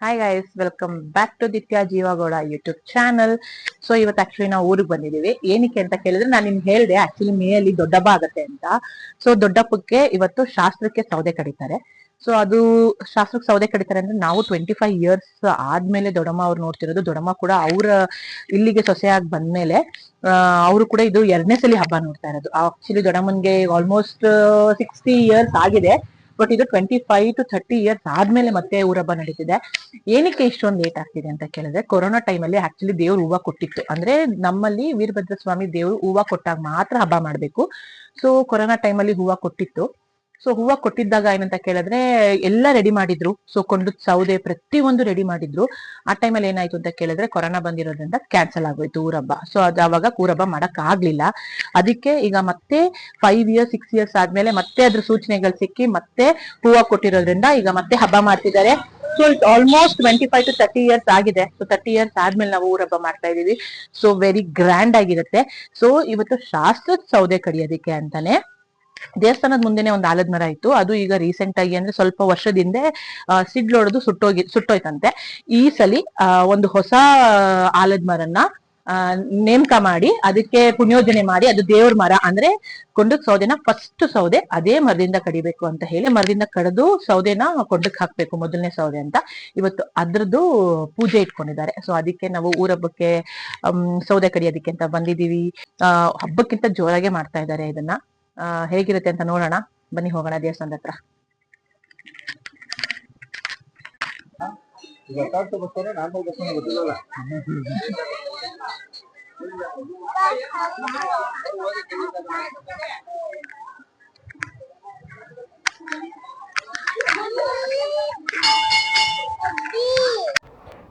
Hi guys welcome back to Ditya Jeevagowda YouTube channel so ಇವತ್ತು actually ನಾವು ಊರಿಗೆ ಬಂದಿದ್ದೀವಿ. ಏನಕ್ಕೆ ಅಂತ ಕೇಳಿದ್ರೆ ನಾನು ನಿಮ್ಗೆ ಹೇಳಿದೆ ಆಕ್ಚುಲಿ ಮೇ ಅಲ್ಲಿ ದೊಡ್ಡಬ್ಬ ಆಗತ್ತೆ ಅಂತ. ಸೊ ದೊಡ್ಡಪ್ಪಕ್ಕೆ ಇವತ್ತು ಶಾಸ್ತ್ರಕ್ಕೆ ಸೌದೆ ಕಡಿತಾರೆ. ಸೊ ಅದು ಶಾಸ್ತ್ರಕ್ಕೆ ಸೌದೆ ಕಡಿತಾರೆ ಅಂದ್ರೆ ನಾವು ಟ್ವೆಂಟಿ ಫೈವ್ ಇಯರ್ಸ್ ಆದ್ಮೇಲೆ ದೊಡ್ಡಮ್ಮ ಅವ್ರು ನೋಡ್ತಿರೋದು. ದೊಡ್ಡಮ್ಮ ಕೂಡ ಅವ್ರ ಇಲ್ಲಿಗೆ ಸೊಸೆಯಾಗಿ ಬಂದ್ಮೇಲೆ ಅವರು ಕೂಡ ಇದು ಎರಡನೇ ಸಲ ಹಬ್ಬ ನೋಡ್ತಾ ಇರೋದು. ಆಕ್ಚುಲಿ ದೊಡ್ಡಮ್ಮನ್ಗೆ ಆಲ್ಮೋಸ್ಟ್ ಸಿಕ್ಸ್ಟಿ ಇಯರ್ಸ್ ಆಗಿದೆ. ಬಟ್ ಇದು twenty five to thirty years ಆದ್ಮೇಲೆ ಮತ್ತೆ ಊರಬ್ಬ ನಡೀತಿದೆ. ಏನಕ್ಕೆ ಇಷ್ಟೊಂದು ಲೇಟ್ ಆಗ್ತಿದೆ ಅಂತ ಕೇಳಿದ್ರೆ, ಕೊರೋನಾ ಟೈಮಲ್ಲಿ ಆಕ್ಚುಲಿ ದೇವ್ರು ಹೂವ ಕೊಟ್ಟಿತ್ತು. ಅಂದ್ರೆ ನಮ್ಮಲ್ಲಿ ವೀರಭದ್ರ ಸ್ವಾಮಿ ದೇವ್ರು ಹೂವ ಕೊಟ್ಟಾಗ ಮಾತ್ರ ಹಬ್ಬ ಮಾಡ್ಬೇಕು. ಸೊ ಕೊರೋನಾ ಟೈಮಲ್ಲಿ ಹೂವ ಕೊಟ್ಟಿತ್ತು. ಸೊ ಹೂವ ಕೊಟ್ಟಿದ್ದಾಗ ಏನಂತ ಕೇಳಿದ್ರೆ, ಎಲ್ಲ ರೆಡಿ ಮಾಡಿದ್ರು. ಸೊ ಕೊಂಡು ಸೌದೆ ಪ್ರತಿ ಒಂದು ರೆಡಿ ಮಾಡಿದ್ರು. ಆ ಟೈಮಲ್ಲಿ ಏನಾಯ್ತು ಅಂತ ಕೇಳಿದ್ರೆ, ಕೊರೋನಾ ಬಂದಿರೋದ್ರಿಂದ ಕ್ಯಾನ್ಸಲ್ ಆಗೋಯ್ತು ಊರಬ್ಬ. ಸೊ ಅದು ಅವಾಗ ಊರಬ್ಬ ಮಾಡಕ್ ಆಗ್ಲಿಲ್ಲ. ಅದಕ್ಕೆ ಈಗ ಮತ್ತೆ ಫೈವ್ ಇಯರ್ಸ್ ಸಿಕ್ಸ್ ಇಯರ್ಸ್ ಆದ್ಮೇಲೆ ಮತ್ತೆ ಅದ್ರ ಸೂಚನೆಗಳು ಸಿಕ್ಕಿ ಮತ್ತೆ ಹೂವ ಕೊಟ್ಟಿರೋದ್ರಿಂದ ಈಗ ಮತ್ತೆ ಹಬ್ಬ ಮಾಡ್ತಿದ್ದಾರೆ. So it almost twenty five to thirty years ಆಗಿದೆ. ಸೊ ತರ್ಟಿ ಇಯರ್ಸ್ ಆದ್ಮೇಲೆ ನಾವು ಊರಬ್ಬ ಮಾಡ್ತಾ ಇದೀವಿ ಸೊ ವೆರಿ ಗ್ರ್ಯಾಂಡ್ ಆಗಿರುತ್ತೆ. ಸೊ ಇವತ್ತು ಶಾಸ್ತ್ರದ ಸೌದೆ ಕಡಿಯೋದಿಕ್ಕೆ ಅಂತಾನೆ ದೇವಸ್ಥಾನದ ಮುಂದೆನೆ ಒಂದು ಆಲದ ಮರ ಇತ್ತು. ಅದು ಈಗ ರೀಸೆಂಟ್ ಆಗಿ ಅಂದ್ರೆ ಸ್ವಲ್ಪ ವರ್ಷದ ಹಿಂದೆ ಸಿಡ್ಲೊಡೆದು ಸುಟ್ಟೋಗಿ, ಸುಟ್ಟೋಯ್ತಂತೆ. ಈ ಸಲಿ ಒಂದು ಹೊಸ ಆಲದ ಮರನ್ನ ನೇಮಕ ಮಾಡಿ, ಅದಕ್ಕೆ ಪುಣ್ಯೋಜನೆ ಮಾಡಿ, ಅದು ದೇವ್ರ ಮರ ಅಂದ್ರೆ ಕೊಂಡಕ್ ಸೌದೆನ ಫಸ್ಟ್ ಸೌದೆ ಅದೇ ಮರದಿಂದ ಕಡಿಬೇಕು ಅಂತ ಹೇಳಿ ಮರದಿಂದ ಕಡಿದು ಸೌದೆನ ಕೊಂಡಕ್ ಹಾಕ್ಬೇಕು ಮೊದಲನೇ ಸೌದೆ ಅಂತ. ಇವತ್ತು ಅದ್ರದ್ದು ಪೂಜೆ ಇಟ್ಕೊಂಡಿದ್ದಾರೆ. ಸೊ ಅದಕ್ಕೆ ನಾವು ಊರಬ್ಬಕ್ಕೆ ಹಬ್ಬಕ್ಕೆ ಸೌದೆ ಕಡಿಯೋದಕ್ಕೆ ಅಂತ ಬಂದಿದೀವಿ ಹಬ್ಬಕ್ಕಿಂತ ಜೋರಾಗೆ ಮಾಡ್ತಾ ಇದ್ದಾರೆ ಇದನ್ನ. ಹೇಗಿರುತ್ತೆ ಅಂತ ನೋಡೋಣ. ಬನ್ನಿ ಹೋಗೋಣ ದೇವಸ್ಥಾನದ ಹತ್ರ.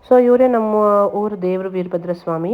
ಸೊ ಇವರೇ ನಮ್ಮ ಊರು ದೇವರು ವೀರಭದ್ರ ಸ್ವಾಮಿ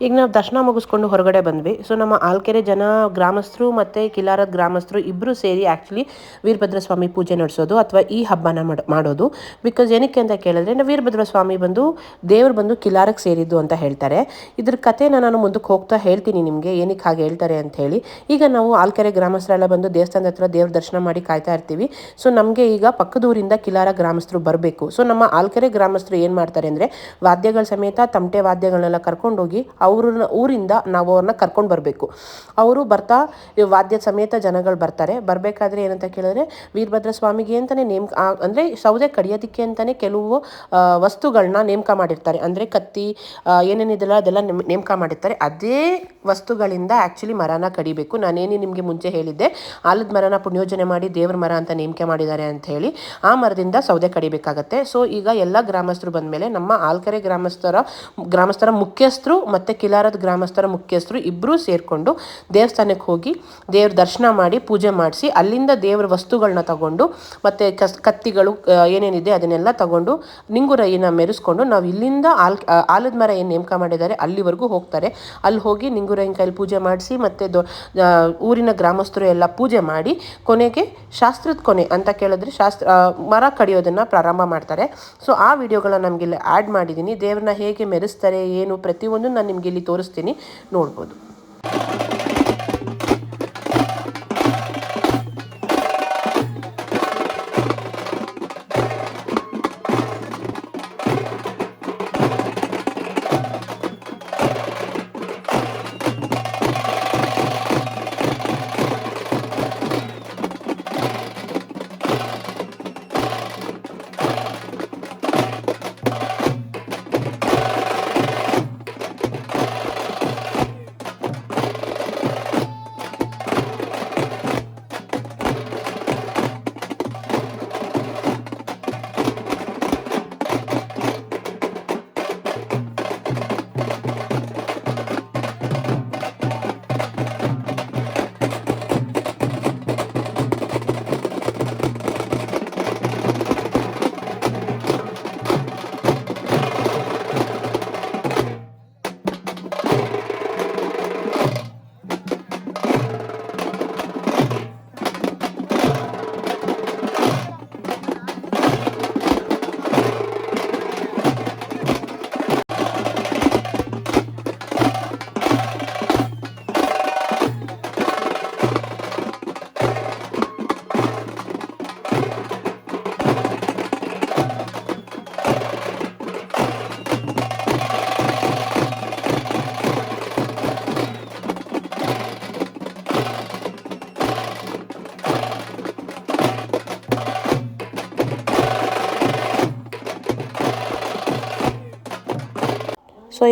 ಈಗ ನಾವು ದರ್ಶನ ಮುಗಿಸ್ಕೊಂಡು ಹೊರಗಡೆ ಬಂದ್ವಿ. ಸೊ ನಮ್ಮ ಆಲ್ಕೆರೆ ಜನ ಗ್ರಾಮಸ್ಥರು ಮತ್ತು ಕಿಲಾರದ ಗ್ರಾಮಸ್ಥರು ಇಬ್ಬರು ಸೇರಿ ಆ್ಯಕ್ಚುಲಿ ವೀರಭದ್ರ ಸ್ವಾಮಿ ಪೂಜೆ ನಡೆಸೋದು ಅಥವಾ ಈ ಹಬ್ಬನ ಮಾಡ್- ಮಾಡೋದು. ಬಿಕಾಸ್ ಏನಕ್ಕೆ ಅಂತ ಕೇಳಿದ್ರೆ ವೀರಭದ್ರ ಸ್ವಾಮಿ ಬಂದು, ದೇವರು ಬಂದು ಕಿಲಾರಕ್ಕೆ ಸೇರಿದ್ದು ಅಂತ ಹೇಳ್ತಾರೆ. ಇದ್ರ ಕಥೆನ ನಾನು ಮುಂದಕ್ಕೆ ಹೋಗ್ತಾ ಹೇಳ್ತೀನಿ ನಿಮಗೆ, ಏನಕ್ಕೆ ಹಾಗೆ ಹೇಳ್ತಾರೆ ಅಂತ ಹೇಳಿ. ಈಗ ನಾವು ಆಲ್ಕೆರೆ ಗ್ರಾಮಸ್ಥರೆಲ್ಲ ಬಂದು ದೇವಸ್ಥಾನದ ಹತ್ರ ದೇವ್ರ ದರ್ಶನ ಮಾಡಿ ಕಾಯ್ತಾ ಇರ್ತೀವಿ. ಸೊ ನಮಗೆ ಈಗ ಪಕ್ಕದೂರಿಂದ ಕಿಲಾರ ಗ್ರಾಮಸ್ಥರು ಬರಬೇಕು. ಸೊ ನಮ್ಮ ಆಲ್ಕೆರೆ ಗ್ರಾಮಸ್ಥರು ಏನು ಮಾಡ್ತಾರೆ ಅಂದರೆ, ವಾದ್ಯಗಳ ಸಮೇತ ತಮಟೆ ವಾದ್ಯಗಳನ್ನೆಲ್ಲ ಕರ್ಕೊಂಡೋಗಿ ಅವ್ರನ್ನ ಊರಿಂದ ನಾವು ಅವ್ರನ್ನ ಕರ್ಕೊಂಡು ಬರಬೇಕು. ಅವರು ಬರ್ತಾ ವಾದ್ಯ ಸಮೇತ ಜನಗಳು ಬರ್ತಾರೆ. ಬರಬೇಕಾದ್ರೆ ಏನಂತ ಕೇಳಿದ್ರೆ, ವೀರಭದ್ರ ಸ್ವಾಮಿಗೆ ಅಂತಲೇ ನೇಮ್ ಅಂದರೆ ಸೌದೆ ಕಡಿಯೋದಕ್ಕೆ ಅಂತಲೇ ಕೆಲವು ವಸ್ತುಗಳನ್ನ ನೇಮಕ ಮಾಡಿರ್ತಾರೆ. ಅಂದರೆ ಕತ್ತಿ ಏನೇನಿದೆಲ್ಲ ಅದೆಲ್ಲ ನೇಮಕ ಮಾಡಿರ್ತಾರೆ. ಅದೇ ವಸ್ತುಗಳಿಂದ ಆ್ಯಕ್ಚುಲಿ ಮರನ ಕಡಿಬೇಕು. ನಾನೇನು ನಿಮಗೆ ಮುಂಚೆ ಹೇಳಿದ್ದೆ, ಆಲದ ಮರನ ಪುಣ್ಯೋಜನೆ ಮಾಡಿ ದೇವ್ರ ಮರ ಅಂತ ನೇಮಕ ಮಾಡಿದ್ದಾರೆ ಅಂತ ಹೇಳಿ, ಆ ಮರದಿಂದ ಸೌದೆ ಕಡಿಬೇಕಾಗತ್ತೆ. ಸೊ ಈಗ ಎಲ್ಲ ಗ್ರಾಮಸ್ಥರು ಬಂದಮೇಲೆ ನಮ್ಮ ಆಲ್ಕೆರೆ ಗ್ರಾಮಸ್ಥರ ಗ್ರಾಮಸ್ಥರ ಮುಖ್ಯಸ್ಥರು ಮತ್ತು ಕಿಲಾರದ ಗ್ರಾಮಸ್ಥರ, ಮುಖ್ಯಸ್ಥರು ಇಬ್ಬರೂ ಸೇರಿಕೊಂಡು ದೇವಸ್ಥಾನಕ್ಕೆ ಹೋಗಿ ದೇವ್ರ ದರ್ಶನ ಮಾಡಿ ಪೂಜೆ ಮಾಡಿಸಿ ಅಲ್ಲಿಂದ ದೇವ್ರ ವಸ್ತುಗಳನ್ನ ತಗೊಂಡು ಮತ್ತು ಕಸ್, ಕತ್ತಿಗಳು ಏನೇನಿದೆ ಅದನ್ನೆಲ್ಲ ತಗೊಂಡು ನಿಂಗುರೈನ ಮೆರೆಸ್ಕೊಂಡು ನಾವು ಇಲ್ಲಿಂದ ಆಲ್ ಆಲದ ಮರ ಏನು ನೇಮಕ ಮಾಡಿದ್ದಾರೆ ಅಲ್ಲಿವರೆಗೂ ಹೋಗ್ತಾರೆ. ಅಲ್ಲಿ ಹೋಗಿ ನಿಂಗುರೈನ ಕೈಲಿ ಪೂಜೆ ಮಾಡಿಸಿ ಮತ್ತು ದೊ ಊರಿನ ಗ್ರಾಮಸ್ಥರು ಎಲ್ಲ ಪೂಜೆ ಮಾಡಿ ಕೊನೆಗೆ ಶಾಸ್ತ್ರದ ಕೊನೆ ಅಂತ ಕೇಳಿದ್ರೆ ಶಾಸ್ತ್ರ ಮರ ಕಡಿಯೋದನ್ನು ಪ್ರಾರಂಭ ಮಾಡ್ತಾರೆ. ಸೊ, ಆ ವಿಡಿಯೋಗಳನ್ನ ನಮಗೆ ಇಲ್ಲಿ ಆ್ಯಡ್ ಮಾಡಿದ್ದೀನಿ ದೇವ್ರನ್ನ ಹೇಗೆ ಮೆರೆಸ್ತಾರೆ, ಏನು ಪ್ರತಿಯೊಂದು ನಾನು ನಿಮಗೆ ಇಲ್ಲಿ ತೋರಿಸ್ತೀನಿ ನೋಡ್ಬೋದು.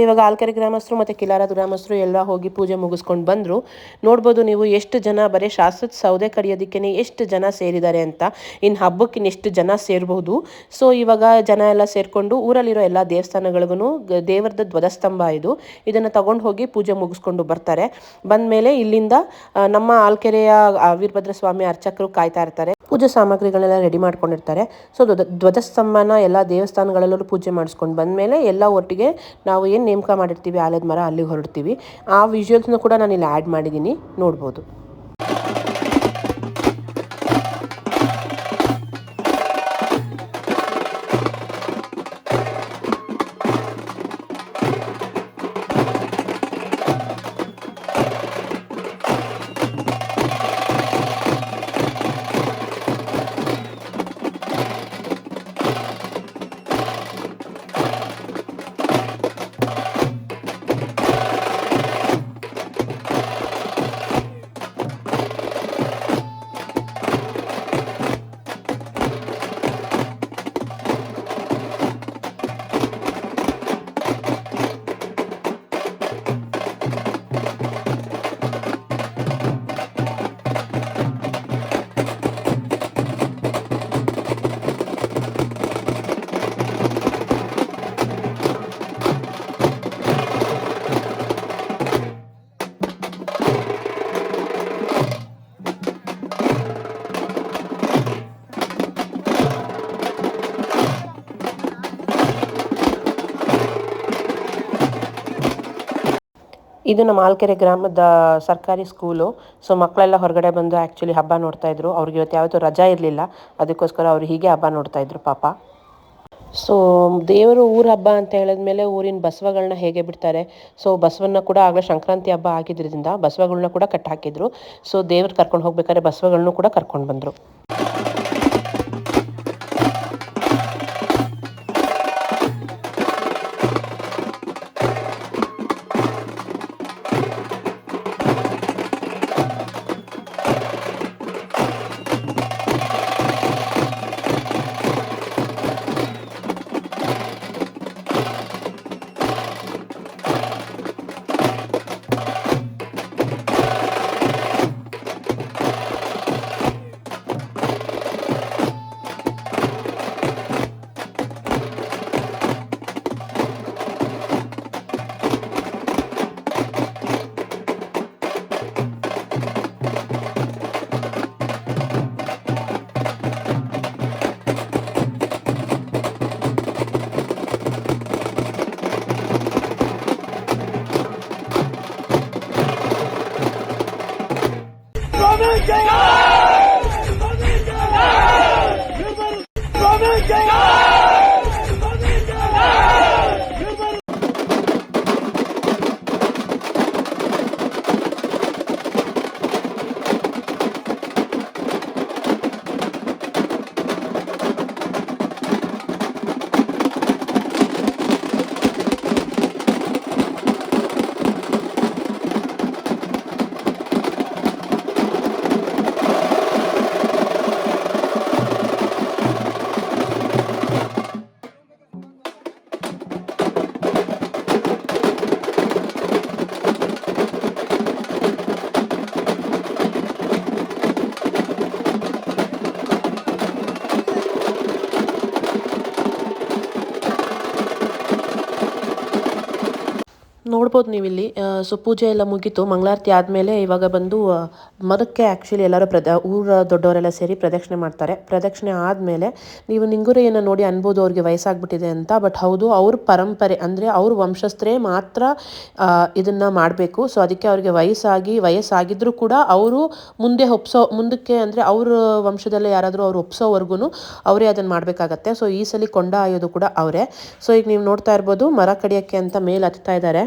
ಇವಾಗ ಆಲ್ಕೆರೆ ಗ್ರಾಮಸ್ಥರು ಮತ್ತು ಕಿಲಾರದ ಗ್ರಾಮಸ್ಥರು ಎಲ್ಲ ಹೋಗಿ ಪೂಜೆ ಮುಗಿಸ್ಕೊಂಡು ಬಂದರು. ನೋಡ್ಬೋದು ನೀವು ಎಷ್ಟು ಜನ ಬರೀ ಶಾಸ್ತ್ರದ ಸೌದೆ ಕಡಿಯೋದಕ್ಕೇ ಎಷ್ಟು ಜನ ಸೇರಿದ್ದಾರೆ ಅಂತ. ಇನ್ನು ಹಬ್ಬಕ್ಕೆ ಎಷ್ಟು ಜನ ಸೇರ್ಬೋದು. ಸೊ ಇವಾಗ ಜನ ಎಲ್ಲ ಸೇರಿಕೊಂಡು ಊರಲ್ಲಿರೋ ಎಲ್ಲ ದೇವಸ್ಥಾನಗಳಿಗೂ ದೇವರದ ಧ್ವಜಸ್ತಂಭ ಇದು. ಇದನ್ನು ತಗೊಂಡು ಹೋಗಿ ಪೂಜೆ ಮುಗಿಸ್ಕೊಂಡು ಬರ್ತಾರೆ. ಬಂದಮೇಲೆ ಇಲ್ಲಿಂದ ನಮ್ಮ ಆಲ್ಕೆರೆಯ ವೀರಭದ್ರ ಸ್ವಾಮಿ ಅರ್ಚಕರು ಕಾಯ್ತಾ ಇರ್ತಾರೆ. ಪೂಜಾ ಸಾಮಗ್ರಿಗಳನ್ನೆಲ್ಲ ರೆಡಿ ಮಾಡ್ಕೊಂಡಿರ್ತಾರೆ. ಸೊ ಧ್ವಜ, ಧ್ವಜಸ್ತಂಭನ ಎಲ್ಲ ದೇವಸ್ಥಾನಗಳಲ್ಲೂ ಪೂಜೆ ಮಾಡಿಸ್ಕೊಂಡು ಬಂದಮೇಲೆ ಎಲ್ಲ ಒಟ್ಟಿಗೆ ನಾವು ಏನು ನೇಮಕ ಮಾಡಿರ್ತೀವಿ ಆಲದ ಮರ ಅಲ್ಲಿಗೆ ಹೊರಡ್ತೀವಿ. ಆ ವಿಜುವಲ್ಸ್ನ ಕೂಡ ನಾನು ಇಲ್ಲಿ ಆ್ಯಡ್ ಮಾಡಿದ್ದೀನಿ ನೋಡ್ಬೋದು. ಇದು ನಮ್ಮ ಆಲ್ಕೆರೆ ಗ್ರಾಮದ ಸರ್ಕಾರಿ ಸ್ಕೂಲು. ಸೊ, ಮಕ್ಕಳೆಲ್ಲ ಹೊರಗಡೆ ಬಂದು ಆ್ಯಕ್ಚುಲಿ ಹಬ್ಬ ನೋಡ್ತಾ ಇದ್ರು. ಅವ್ರಿಗೆ ಇವತ್ತು ಯಾವತ್ತೂ ರಜಾ ಇರಲಿಲ್ಲ. ಅದಕ್ಕೋಸ್ಕರ ಅವ್ರು ಹೀಗೆ ಹಬ್ಬ ನೋಡ್ತಾ ಇದ್ರು ಪಾಪ. ಸೊ, ದೇವರು ಊರ ಹಬ್ಬ ಅಂತ ಹೇಳಿದ್ಮೇಲೆ ಊರಿನ ಬಸವಗಳನ್ನ ಹೇಗೆ ಬಿಡ್ತಾರೆ? ಸೊ, ಬಸವನ್ನ ಕೂಡ ಆಗಲೇ ಸಂಕ್ರಾಂತಿ ಹಬ್ಬ ಆಗಿದ್ದರಿಂದ ಬಸವಗಳನ್ನ ಕೂಡ ಕಟ್ಟಾಕಿದ್ರು ಸೊ, ದೇವ್ರು ಕರ್ಕೊಂಡು ಹೋಗ್ಬೇಕಾದ್ರೆ ಬಸವಗಳನ್ನೂ ಕೂಡ ಕರ್ಕೊಂಡು ಬಂದರು. ನೋಡ್ಬೋದು ನೀವು ಇಲ್ಲಿ ಸೊ ಪೂಜೆ ಎಲ್ಲ ಮುಗೀತು. ಮಂಗಳಾರತಿ ಆದಮೇಲೆ ಇವಾಗ ಬಂದು ಮರಕ್ಕೆ ಆ್ಯಕ್ಚುಲಿ ಎಲ್ಲರೂ ಪ್ರದ, ಊರ ದೊಡ್ಡವರೆಲ್ಲ ಸೇರಿ ಪ್ರದಕ್ಷಿಣೆ ಮಾಡ್ತಾರೆ. ಪ್ರದಕ್ಷಿಣೆ ಆದಮೇಲೆ ನೀವು ನಿಂಗುರೆಯನ್ನು ನೋಡಿ ಅನ್ಬೋದು ಅವ್ರಿಗೆ ವಯಸ್ಸಾಗ್ಬಿಟ್ಟಿದೆ ಅಂತ ಬಟ್ ಹೌದು, ಅವ್ರ ಪರಂಪರೆ ಅಂದರೆ ಅವ್ರ ವಂಶಸ್ಥರೇ ಮಾತ್ರ ಇದನ್ನ ಮಾಡಬೇಕು. ಸೊ ಅದಕ್ಕೆ ಅವ್ರಿಗೆ ವಯಸ್ಸಾಗಿ ವಯಸ್ಸಾಗಿದ್ದರೂ ಕೂಡ ಅವರು ಮುಂದೆ ಒಪ್ಸೋ, ಮುಂದಕ್ಕೆ ಅಂದರೆ ಅವ್ರ ವಂಶದಲ್ಲೇ ಯಾರಾದರೂ ಅವ್ರು ಒಪ್ಸೋವರೆಗೂ ಅವರೇ ಅದನ್ನು ಮಾಡಬೇಕಾಗತ್ತೆ. ಸೊ ಈ ಸಲ ಕೊಂಡ ಆಯೋದು ಕೂಡ ಅವರೇ. ಸೊ ಈಗ ನೀವು ನೋಡ್ತಾ ಇರ್ಬೋದು, ಮರ ಕಡಿಯೋಕ್ಕೆ ಅಂತ ಮೇಲೆ ಹತ್ತಾ ಇದ್ದಾರೆ.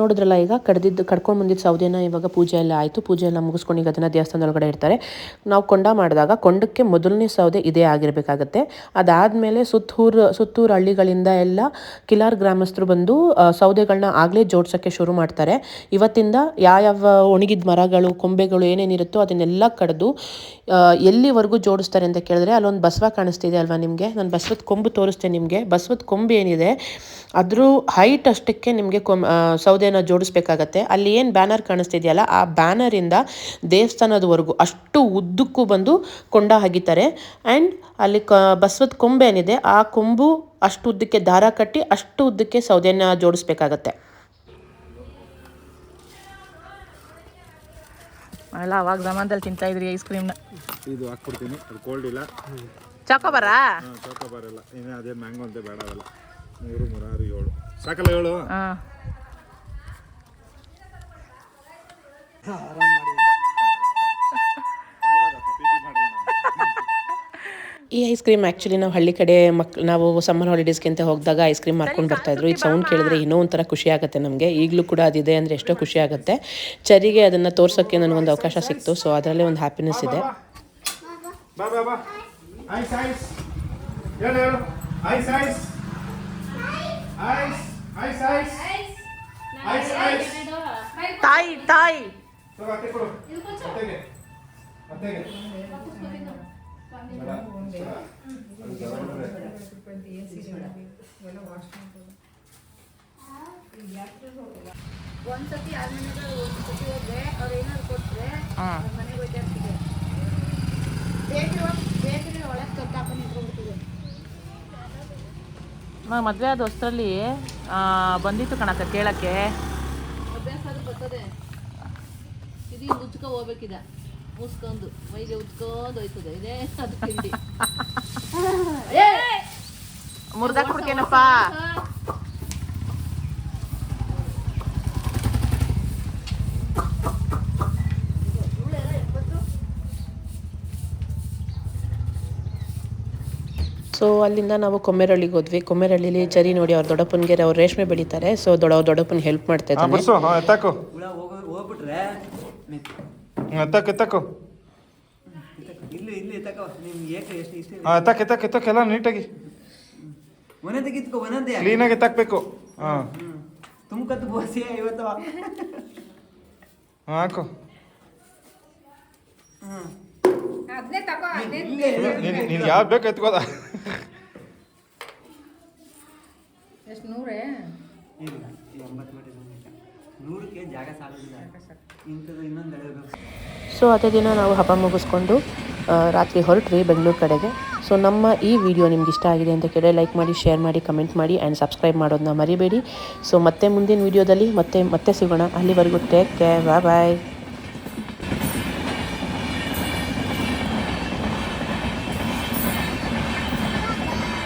ನೋಡಿದ್ರಲ್ಲ ಈಗ ಕಡ್ದಿದ್ದು ಕಡ್ಕೊಂಡು ಬಂದಿದ್ದು ಸೌದೆನ ಇವಾಗ ಪೂಜೆ ಎಲ್ಲ ಆಯಿತು. ಪೂಜೆ ಎಲ್ಲ ಮುಗಿಸ್ಕೊಂಡು ಈಗ ಅದನ್ನು ದೇವಸ್ಥಾನದೊಳಗಡೆ ಇಡ್ತಾರೆ. ನಾವು ಕೊಂಡ ಮಾಡಿದಾಗ ಕೊಂಡಕ್ಕೆ ಮೊದಲನೇ ಸೌದೆ ಇದೇ ಆಗಿರಬೇಕಾಗತ್ತೆ. ಅದಾದಮೇಲೆ ಸುತ್ತೂರು ಸುತ್ತೂರು ಹಳ್ಳಿಗಳಿಂದ ಎಲ್ಲ ಕಿಲಾರ್ ಗ್ರಾಮಸ್ಥರು ಬಂದು ಸೌದೆಗಳನ್ನ ಆಗಲೇ ಜೋಡ್ಸೋಕ್ಕೆ ಶುರು ಮಾಡ್ತಾರೆ. ಇವತ್ತಿಂದ ಯಾವ್ಯಾವ ಒಣಗಿದ ಮರಗಳು ಕೊಂಬೆಗಳು ಏನೇನಿರುತ್ತೋ ಅದನ್ನೆಲ್ಲ ಕಡಿದು ಎಲ್ಲಿವರೆಗೂ ಜೋಡಿಸ್ತಾರೆ ಅಂತ ಕೇಳಿದ್ರೆ ಅಲ್ಲೊಂದು ಬಸವ ಕಾಣಿಸ್ತಿದೆ ಅಲ್ವಾ ನಿಮಗೆ? ನಾನು ಬಸವದ ಕೊಂಬು ತೋರಿಸ್ತೇನೆ ನಿಮಗೆ. ಬಸವದ ಕೊಂಬು ಏನಿದೆ ಅದ್ರ ಹೈಟ್ ಅಷ್ಟಕ್ಕೆ ನಿಮಗೆ ಕೊಂ ಆ, ಸೌದೆನ ಜೋಡಿಸ್ಬೇಕಾಗತ್ತೆ. ಅಲ್ಲಿ ಏನು ಬ್ಯಾನರ್ ಕಾಣಿಸ್ತಿದೆಯಲ್ಲ ಆ ಬ್ಯಾನರಿಂದ ದೇವಸ್ಥಾನದವರೆಗೂ ಅಷ್ಟು ಉದ್ದಕ್ಕೂ ಬಂದು ಕೊಂಡ ಹಾಕಿತಾರೆ ಆ್ಯಂಡ್ ಅಲ್ಲಿ ಕ ಬಸವದ ಕೊಂಬು ಏನಿದೆ ಆ ಕೊಂಬು ಅಷ್ಟು ಉದ್ದಕ್ಕೆ ದಾರ ಕಟ್ಟಿ ಅಷ್ಟು ಉದ್ದಕ್ಕೆ ಸೌದೆನ ಜೋಡಿಸ್ಬೇಕಾಗತ್ತೆ. ಅಲ್ಲ ಅವಾಗ ಜಮಾನದಲ್ಲಿ ತಿಂತಾ ಇದ್ರಿ ಐಸ್ ಕ್ರೀಮ್ನ ಇದು ಹಾಕ್ಬಿಡ್ತೀನಿ ಅದು ಕೋಲ್ಡ್ ಇಲ್ಲ. ಚಾಕೋ ಬರ? ಚಾಕೋ ಬರಲ್ಲ ಇನ್ನೇ ಅದೇ ಮ್ಯಾಂಗೋ ಅಂತ ಬೇಡ ಅವೆಲ್ಲ ಮೂರು ಮೂರು ಆರು ಏಳು. ಸಾಕಲ್ಲ ಏಳು? ಹಾಂ. ಈ ಐಸ್ ಕ್ರೀಮ್ ಆ್ಯಕ್ಚುಲಿ ನಾವು ಹಳ್ಳಿ ಕಡೆ ಮಕ್ ನಾವು ಸಮ್ಮರ್ ಹಾಲಿಡೇಸ್ಗೆ ಅಂತ ಹೋಗಿದಾಗ ಐಸ್ ಕ್ರೀಮ್ ಮಾರ್ಕೊಂಡು ಬರ್ತಾಯಿದ್ರು ಈ ಸೌಂಡ್ ಕೇಳಿದ್ರೆ ಇನ್ನೂ ಒಂಥರ ಖುಷಿ ಆಗುತ್ತೆ ನಮಗೆ. ಈಗಲೂ ಕೂಡ ಅದಿದೆ ಅಂದರೆ ಎಷ್ಟೋ ಖುಷಿ ಆಗುತ್ತೆ. ಚರಿಗೆ ಅದನ್ನು ತೋರ್ಸೋಕ್ಕೆ ನನಗೊಂದು ಅವಕಾಶ ಸಿಕ್ತು. ಸೊ ಅದರಲ್ಲೇ ಒಂದು ಹ್ಯಾಪಿನೆಸ್ ಇದೆ. ತಾಯಿ ತಾಯಿ. ತಗೋ ಅತ್ತೆ ಕೊಡು. ಅತ್ತೆಗೆ. ಅತ್ತೆಗೆ. ಒಂದ್ಸತಿ ಹೋದ್ರೆ ಅವ್ರು ಏನಾದ್ರು ಕೊಟ್ರೆ ಹ್ಮ್. ಮನೆಗೆ ಹೋಗ್ತಿರ್ತಿದೆ ಬೇಕರಿ ಬೇಕರಿ ಒಳಗೆ ಮದುವೆ ಆದ ಹೊಸರಲ್ಲಿ ಬಂದಿತ್ತು ಕಣಕ್ಕ ಕೇಳಕ್ಕೆ ಅಭ್ಯಾಸ ಅದು ಬರ್ತದೆ ಇದು ಹೋಗ್ಬೇಕಿದ ಮುಸ್ಕೊಂಡು ಮೈಗೆ ಉತ್ಕೊಂಡು ಹೋಯ್ತದೆ. ಇದೇ ಅದು ತಿಂಡಿ. ಸೊ ಅಲ್ಲಿಂದ ನಾವು ಕೊಮ್ಮೆರಳ್ಳಿಗೆ ಹೋದ್ವಿ. ಕೊಮ್ಮೆರಳ್ಳಿಲಿ ಚರಿ ನೋಡಿ ಅವ್ರ ದೊಡ್ಡಪ್ಪನಿಗೆ ಅವ್ರು ರೇಷ್ಮೆ ಬೆಳೀತಾರೆ. ಸೊ ದೊಡ್ಡ ದೊಡ್ಡಪ್ಪನ ಹೆಲ್ಪ್ ಮಾಡ್ತಾ ಹಾಂ ಇದ್ದಾನೆ ಬರ್ಸು ಹಾಂ ಎತ್ತಾಕು ಹುಳ ಹೋಗ ಹೋಗ್ಬಿಟ್ರೆ ಹ್ಮ್, ಎತ್ತಾಕು ಎತ್ತಾಕು ಇಲ್ಲಿ ಇಲ್ಲಿ ತಗೋ ನಿಮ್ಗೆ ಏಕೆ ಎಷ್ಟು ಇಷ್ಟ ಹಾಂ ಎತ್ತಾಕ್ ಎತ್ತಾಕ್ ಎತ್ತಾಕ್ ಎಲ್ಲ ನೀಟಾಗಿ. ಒಂದೇ ತೆಗಿತ್ಕೋ ಒಂದೊಂದೇ ಕ್ಲೀನಾಗಿ ಎತ್ತಾಕ್ಬೇಕು ಹಾಂ. ಹ್ಮ್ ತುಮಕತ್ತು ಬೋಸಿ ಇವತ್ತು? ಹಾಂ ಹಾಕು. ಹ್ಮ್. ಅದನ್ನೇ ತಗೋ ಅದನ್ನೇ ಇಲ್ಲೇ ನೀನು ನೀನು ಯಾವ್ದು ಬೇಕು ಎತ್ಕೋದ ಎಷ್ಟು ನೂರೇ? ಇಲ್ಲ ಈ ಒಂಬತ್ತು ಮೀಟರ್ ನೂರಕ್ಕೆ ಜಾಗ ಸಾಲೋದಿಲ್ಲ. ಇಂಥದ್ದು ಇನ್ನೊಂದು ಎಳೆಬೇಕು ಸೊ ಅದೇ ದಿನ ನಾವು ಹಬ್ಬ ಮುಗಿಸ್ಕೊಂಡು ರಾತ್ರಿ ಹೊರಟ್ರಿ ಬೆಂಗಳೂರು ಕಡೆಗೆ. ಸೊ ನಮ್ಮ ಈ ವಿಡಿಯೋ ನಿಮ್ಗೆ ಇಷ್ಟ ಆಗಿದೆ ಅಂತ ಕೇಳಿ ಲೈಕ್ ಮಾಡಿ ಶೇರ್ ಮಾಡಿ ಕಮೆಂಟ್ ಮಾಡಿ ಆ್ಯಂಡ್ ಸಬ್ಸ್ಕ್ರೈಬ್ ಮಾಡೋದನ್ನ ಮರಿಬೇಡಿ. ಸೊ ಮತ್ತೆ ಮುಂದಿನ ವಿಡಿಯೋದಲ್ಲಿ ಮತ್ತೆ ಮತ್ತೆ ಸಿಗೋಣ. ಅಲ್ಲಿವರೆಗೂ ಟೇಕ್ ಕೇರ್ ಬಾಯ್